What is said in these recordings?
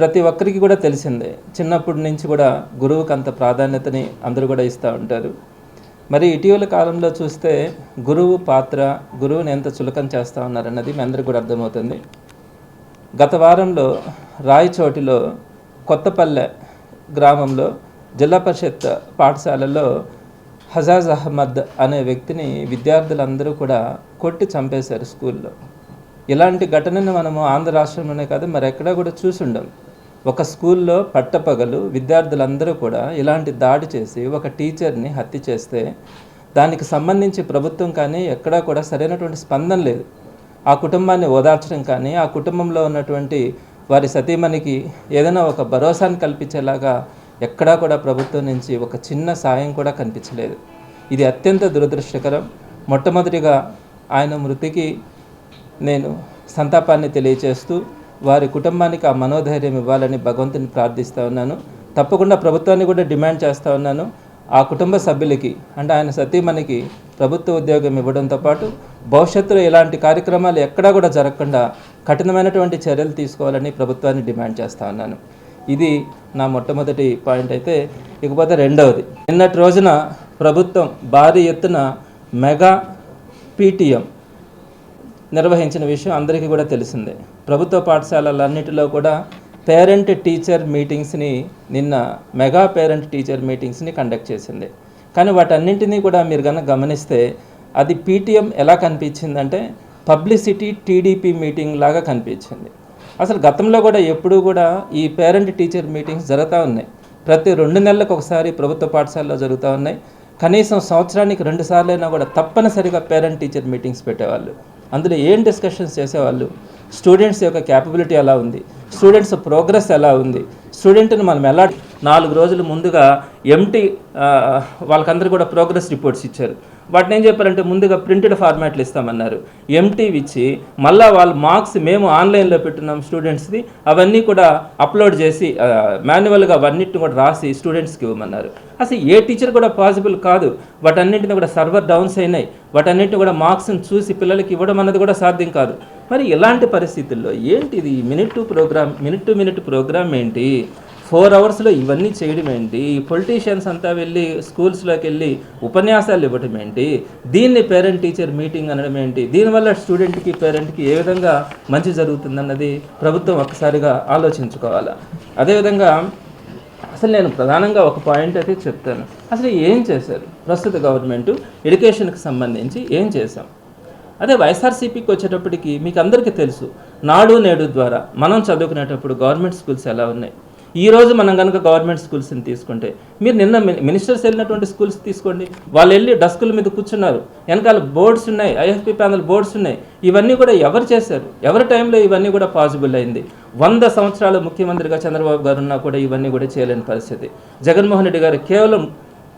ప్రతి ఒక్కరికి కూడా తెలిసిందే. చిన్నప్పటి నుంచి కూడా గురువుకు అంత ప్రాధాన్యతని అందరూ కూడా ఇస్తూ ఉంటారు. మరి ఇటీవల కాలంలో చూస్తే గురువు పాత్ర గురువుని ఎంత చులకం చేస్తూ ఉన్నారన్నది మీ అందరికి కూడా అర్థమవుతుంది. గత వారంలో రాయచోటిలో కొత్తపల్లె గ్రామంలో జిల్లా పరిషత్ పాఠశాలలో హజాజ్ అహ్మద్ అనే వ్యక్తిని విద్యార్థులందరూ కూడా కొట్టి చంపేశారు స్కూల్లో. ఇలాంటి ఘటనను మనము ఆంధ్ర రాష్ట్రంలోనే కాదు మరి ఎక్కడా కూడా చూసుండం ఒక స్కూల్లో పట్టపగలు విద్యార్థులందరూ కూడా ఇలాంటి దాడి చేసి ఒక టీచర్ని హత్య చేస్తే దానికి సంబంధించి ప్రభుత్వం కానీ ఎక్కడా కూడా సరైనటువంటి స్పందన లేదు. ఆ కుటుంబాన్ని ఓదార్చడం కానీ ఆ కుటుంబంలో ఉన్నటువంటి వారి సతీమణికి ఏదైనా ఒక భరోసాను కల్పించేలాగా ఎక్కడా కూడా ప్రభుత్వం నుంచి ఒక చిన్న సాయం కూడా కనిపించలేదు. ఇది అత్యంత దురదృష్టకరం. మొట్టమొదటిగా ఆయన మృతికి నేను సంతాపాన్ని తెలియచేస్తూ వారి కుటుంబానికి ఆ మనోధైర్యం ఇవ్వాలని భగవంతుని ప్రార్థిస్తూ ఉన్నాను. తప్పకుండా ప్రభుత్వాన్ని కూడా డిమాండ్ చేస్తూ ఉన్నాను. ఆ కుటుంబ సభ్యులకి అంటే ఆయన సతీమణికి ప్రభుత్వ ఉద్యోగం ఇవ్వడంతో పాటు భవిష్యత్తులో ఇలాంటి కార్యక్రమాలు ఎక్కడా కూడా జరగకుండా కఠినమైనటువంటి చర్యలు తీసుకోవాలని ప్రభుత్వాన్ని డిమాండ్ చేస్తూ ఉన్నాను. ఇది నా మొట్టమొదటి పాయింట్ అయితే. ఇకపోతే రెండవది. నిన్నటి రోజున ప్రభుత్వం భారీ ఎత్తున మెగా పీటీఎం నిర్వహించిన విషయం అందరికీ కూడా తెలిసిందే. ప్రభుత్వ పాఠశాలలన్నిటిలో కూడా పేరెంట్ టీచర్ మీటింగ్స్ని నిన్న మెగా పేరెంట్ టీచర్ మీటింగ్స్ని కండక్ట్ చేసింది. కానీ వాటన్నింటినీ కూడా మీరు కనుక గమనిస్తే అది పీటీఎం ఎలా కనిపించిందంటే పబ్లిసిటీ టీడీపీ మీటింగ్ లాగా కనిపించింది. అసలు గతంలో కూడా ఎప్పుడూ కూడా ఈ పేరెంట్ టీచర్ మీటింగ్స్ జరుగుతూ ఉన్నాయి. ప్రతి రెండు నెలలకు ఒకసారి ప్రభుత్వ పాఠశాలలో జరుగుతూ ఉన్నాయి. కనీసం సంవత్సరానికి రెండు సార్లైనా కూడా తప్పనిసరిగా పేరెంట్ టీచర్ మీటింగ్స్ పెట్టేవాళ్ళు. అందులో ఏం డిస్కషన్స్ చేసేవాళ్ళు? స్టూడెంట్స్ యొక్క క్యాపబిలిటీ ఎలా ఉంది? స్టూడెంట్స్ ప్రోగ్రెస్ ఎలా ఉంది? స్టూడెంట్ని మనం ఎలా నాలుగు రోజులు ముందుగా ఎంటీ వాళ్ళకందరూ కూడా ప్రోగ్రెస్ రిపోర్ట్స్ ఇచ్చారు. వాటిని ఏం చెప్పారంటే ముందుగా ప్రింటెడ్ ఫార్మాట్లు ఇస్తామన్నారు. ఎంటీవి ఇచ్చి మళ్ళీ వాళ్ళ మార్క్స్ మేము ఆన్లైన్లో పెట్టున్నాం స్టూడెంట్స్ది అవన్నీ కూడా అప్లోడ్ చేసి మాన్యువల్గా అవన్నిటిని కూడా రాసి స్టూడెంట్స్కి ఇవ్వమన్నారు. అసలు ఏ టీచర్ కూడా పాసిబుల్ కాదు. వాటన్నింటిని కూడా సర్వర్ డౌన్స్ అయినాయి. వాటన్నింటిని కూడా మార్క్స్ని చూసి పిల్లలకి ఇవ్వడం అన్నది కూడా సాధ్యం కాదు. మరి ఇలాంటి పరిస్థితుల్లో ఏంటి ఇది minute to program minute to minute program ఏంటి? ఫోర్ అవర్స్లో ఇవన్నీ చేయడం ఏంటి? పొలిటీషియన్స్ అంతా వెళ్ళి స్కూల్స్లోకి వెళ్ళి ఉపన్యాసాలు ఇవ్వడం ఏంటి? దీన్ని పేరెంట్ టీచర్ మీటింగ్ అనడం ఏంటి? దీనివల్ల స్టూడెంట్కి పేరెంట్కి ఏ విధంగా మంచి జరుగుతుందన్నది ప్రభుత్వం ఒక్కసారిగా ఆలోచించుకోవాలి? అదేవిధంగా అసలు నేను ప్రధానంగా ఒక పాయింట్ అయితే చెప్తాను. అసలు ఏం చేశారు? ప్రస్తుత గవర్నమెంట్ ఎడ్యుకేషన్కి సంబంధించి ఏం చేశాం? అదే వైఎస్ఆర్సీపీకి వచ్చేటప్పటికి మీకు అందరికీ తెలుసు నాడు నేడు ద్వారా మనం చదువుకునేటప్పుడు గవర్నమెంట్ స్కూల్స్ ఎలా ఉన్నాయి? ఈ రోజు మనం కనుక గవర్నమెంట్ స్కూల్స్ని తీసుకుంటే మీరు నిన్న మినిస్టర్స్ వెళ్ళినటువంటి స్కూల్స్ తీసుకోండి. వాళ్ళు వెళ్ళి డస్కుల మీద కూర్చున్నారు. వెనకాల బోర్డ్స్ ఉన్నాయి ఐఎఫ్పి ప్యానల్ బోర్డ్స్ ఉన్నాయి. ఇవన్నీ కూడా ఎవరు చేశారు? ఎవరి టైంలో ఇవన్నీ కూడా పాసిబుల్ అయింది? వంద సంవత్సరాలు ముఖ్యమంత్రిగా చంద్రబాబు గారు ఉన్నా కూడా ఇవన్నీ కూడా చేయలేని పరిస్థితి. జగన్మోహన్ రెడ్డి గారు కేవలం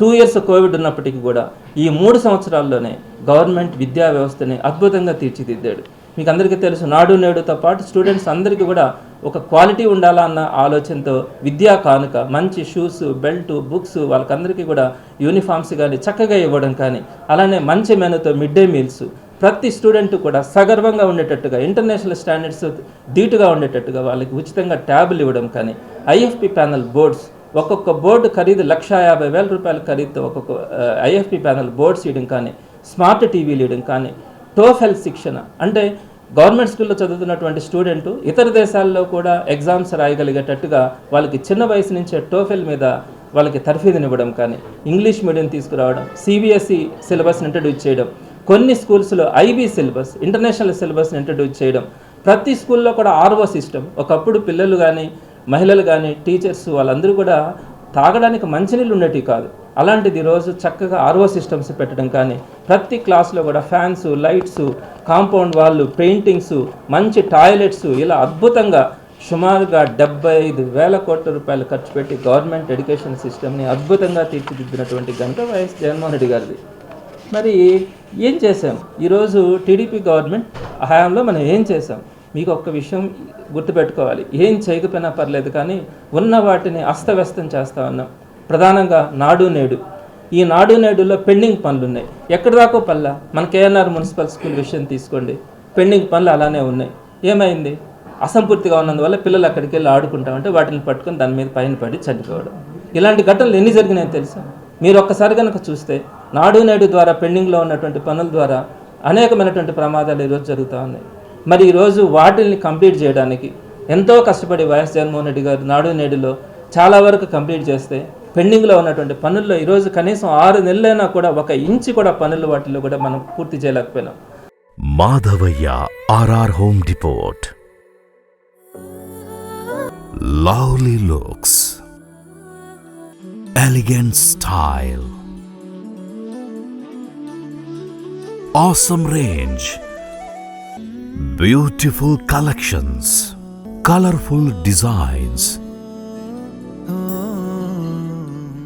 టూ ఇయర్స్ కోవిడ్ ఉన్నప్పటికీ కూడా ఈ మూడు సంవత్సరాల్లోనే గవర్నమెంట్ విద్యా వ్యవస్థని అద్భుతంగా తీర్చిదిద్దాడు. మీకు అందరికీ తెలుసు నాడు నేడుతో పాటు స్టూడెంట్స్ అందరికీ కూడా ఒక క్వాలిటీ ఉండాలా అన్న ఆలోచనతో విద్యా కానుక మంచి షూస్ బెల్ట్ బుక్స్ వాళ్ళకందరికీ కూడా యూనిఫామ్స్ కానీ చక్కగా ఇవ్వడం కానీ అలానే మంచి మెనూతో మిడ్ డే మీల్స్ ప్రతి స్టూడెంట్ కూడా సగర్వంగా ఉండేటట్టుగా ఇంటర్నేషనల్ స్టాండర్డ్స్ ధీటుగా ఉండేటట్టుగా వాళ్ళకి ఉచితంగా ట్యాబ్లు ఇవ్వడం కానీ ఐఎఫ్పి ప్యానల్ బోర్డ్స్ ఒక్కొక్క బోర్డు ఖరీదు లక్ష యాభై వేల రూపాయల ఖరీదుతో ఒక్కొక్క ఐఎఫ్పి ప్యానల్ బోర్డ్స్ ఇవ్వడం కానీ స్మార్ట్ టీవీలు ఇవ్వడం కానీ టోఫెల్ శిక్షణ అంటే గవర్నమెంట్ స్కూల్లో చదువుతున్నటువంటి స్టూడెంట్ ఇతర దేశాల్లో కూడా ఎగ్జామ్స్ రాయగలిగేటట్టుగా వాళ్ళకి చిన్న వయసు నుంచే టోఫెల్ మీద వాళ్ళకి తర్ఫీదునివ్వడం కానీ ఇంగ్లీష్ మీడియం తీసుకురావడం సిబిఎస్ఈ సిలబస్ని ఇంట్రడ్యూస్ చేయడం కొన్ని స్కూల్స్లో ఐబీ సిలబస్ ఇంటర్నేషనల్ సిలబస్ని ఇంట్రడ్యూస్ చేయడం ప్రతి స్కూల్లో కూడా ఆర్వో సిస్టమ్. ఒకప్పుడు పిల్లలు కానీ మహిళలు కానీ టీచర్స్ వాళ్ళందరూ కూడా తాగడానికి మంచినీళ్ళు ఉండేటివి కాదు. అలాంటిది ఈరోజు చక్కగా ఆర్ఓ సిస్టమ్స్ పెట్టడం కానీ ప్రతి క్లాస్లో కూడా ఫ్యాన్స్ లైట్స్ కాంపౌండ్ వాళ్ళు పెయింటింగ్స్ మంచి టాయిలెట్స్ ఇలా అద్భుతంగా సుమారుగా డెబ్బై ఐదు వేల కోట్ల రూపాయలు ఖర్చు పెట్టి గవర్నమెంట్ ఎడ్యుకేషన్ సిస్టమ్ని అద్భుతంగా తీర్చిదిద్దినటువంటి గంట వైఎస్ జగన్మోహన్ రెడ్డి గారిది. మరి ఏం చేసాం ఈరోజు టీడీపీ గవర్నమెంట్ హయాంలో మనం ఏం చేసాం మీకు ఒక్క విషయం గుర్తుపెట్టుకోవాలి. ఏం చేయకపోయినా పర్లేదు కానీ ఉన్న వాటిని అస్తవ్యస్తం చేస్తా ఉన్నాం. ప్రధానంగా నాడు నేడు. ఈ నాడు నేడులో పెండింగ్ పనులు ఉన్నాయి ఎక్కడి దాకో పల్లా? మన కేఎన్ఆర్ మున్సిపల్ స్కూల్ విషయం తీసుకోండి. పెండింగ్ పనులు అలానే ఉన్నాయి. ఏమైంది? అసంపూర్తిగా ఉన్నందువల్ల పిల్లలు అక్కడికి వెళ్ళి ఆడుకుంటామంటే వాటిని పట్టుకొని దాని మీద పైన పడి చనిపోవడం. ఇలాంటి ఘటనలు ఎన్ని జరిగినాయో తెలుసా? మీరు ఒక్కసారి కనుక చూస్తే నాడు నేడు ద్వారా పెండింగ్లో ఉన్నటువంటి పనుల ద్వారా అనేకమైనటువంటి ప్రమాదాలు ఈరోజు జరుగుతూ ఉన్నాయి. మరి ఈరోజు వాటిల్ని కంప్లీట్ చేయడానికి ఎంతో కష్టపడి వైఎస్ జగన్మోహన్ రెడ్డి గారు నాడు నేడులో చాలా వరకు కంప్లీట్ చేస్తే పెండింగ్లో ఉన్నటువంటి పనుల్లో ఈరోజు కనీసం ఆరు నెలలైనా కూడా ఒక ఇంచు కూడా పనులు వాటిల్లో కూడా మనం పూర్తి చేయలేకపోయినాం. Madhavayya RR home depot lovely looks. Elegant style. awesome range beautiful collections colorful designs